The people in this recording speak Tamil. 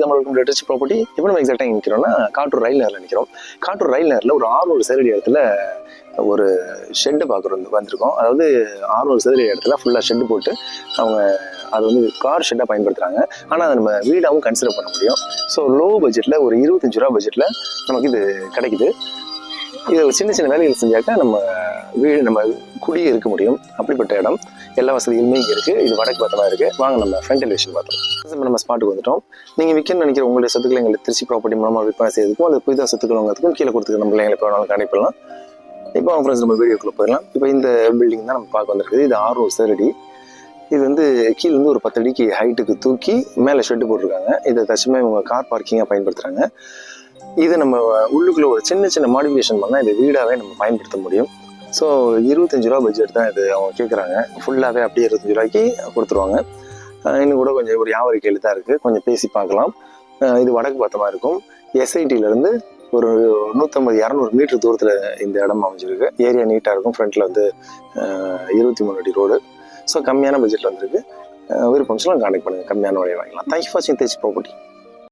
நம்மளுக்கு ரிச் ப்ராப்பர்ட்டி இப்போ நம்ம எக்ஸாக்டாக நிற்கிறோம்னா காட்டூர் ரயில் நேரில் நிற்கிறோம் காட்டூர் ரயில் நேரில் ஒரு ஆறுநூறு சதுரடி இடத்துல ஒரு ஷெட்டு பார்க்குறோம் வந்திருக்கோம். அதாவது ஆறுநூறு சதுரடி இடத்துல ஃபுல்லாக ஷெட்டு போட்டு அவங்க அது வந்து கார் ஷெட்டாக பயன்படுத்துகிறாங்க ஆனால் அதை நம்ம வீடாகவும் கன்சிடர் பண்ண முடியும். ஸோ லோ பட்ஜெட்டில் ஒரு இருபத்தஞ்சு ரூபா பட்ஜெட்டில் நமக்கு இது கிடைக்குது. இது சின்ன சின்ன வேலைகள் செஞ்சாக்கா நம்ம வீடு நம்ம குடியே இருக்க முடியும். அப்படிப்பட்ட இடம். எல்லா வசதிகளுமே இங்கே இருக்குது இது வடக்கு பக்கமாக இருக்குது வாங்க நம்ம ஃப்ரண்ட் எலிவேஷன் பார்த்தோம் இப்போ நம்ம ஸ்பாட்டுக்கு வந்துட்டோம். நீங்கள் விற்கணும்னு நினைக்கிற உங்களுடைய சொத்துக்களை எங்களுக்கு திருச்சி ப்ராப்பர்ட்டி மூலமாக விற்பனை செய்யறதுக்கும் அது புதிதாக சொத்துக்கள் வாங்குறதுக்கும் கீழே கொடுத்துக்க நம்ம எங்களை போய் வேணாலும் அனுப்பிடலாம் இப்போ அவங்க ஃப்ரெண்ட்ஸ் நம்ம வீடியோக்குள்ளே போயிடலாம். இப்போ இந்த பில்டிங் தான் நம்ம பார்க்க வந்திருக்குது. இது ஆறு சரடி இது வந்து கீழேருந்து ஒரு பத்து அடிக்கு ஹைட்டுக்கு தூக்கி மேலே ஷெட்டு போட்டிருக்காங்க. இதை தச்சுமே இவங்க கார் பார்க்கிங்காக பயன்படுத்துகிறாங்க இது நம்ம உள்ளுக்குள்ள ஒரு சின்ன சின்ன மாடிஃபிகேஷன் பண்ணால் இது வீடாகவே நம்ம பயன்படுத்த முடியும். ஸோ இருபத்தஞ்சு ரூபா பட்ஜெட் தான் இது அவங்க கேட்குறாங்க ஃபுல்லாகவே அப்படியே இருபத்தஞ்சு ரூபாய்க்கு கொடுத்துருவாங்க. இன்னும் கூட கொஞ்சம் ஒரு வியாபாரி கேள்வி தான் இருக்குது கொஞ்சம் பேசி பார்க்கலாம். இது வடக்கு பார்த்தமா இருக்கும். எஸ்ஐடியிலேருந்து ஒரு நூற்றம்பது இரநூறு மீட்டர் தூரத்தில் இந்த இடம் அமைஞ்சிருக்கு. ஏரியா நீட்டாக இருக்கும். ஃப்ரண்ட்டில் வந்து இருபத்தி மூணு அடி ரோடு ஸோ கம்மியான பட்ஜெட்டில் வந்திருக்கு. விருப்பம் சொல்லலாம் கான்டெக்ட் பண்ணுங்கள் கம்மியான வழியை வாங்கிக்கலாம். தேங்க்யூ ஃபார் வாட்சிங் தேச்சி ப்ராப்பர்ட்டி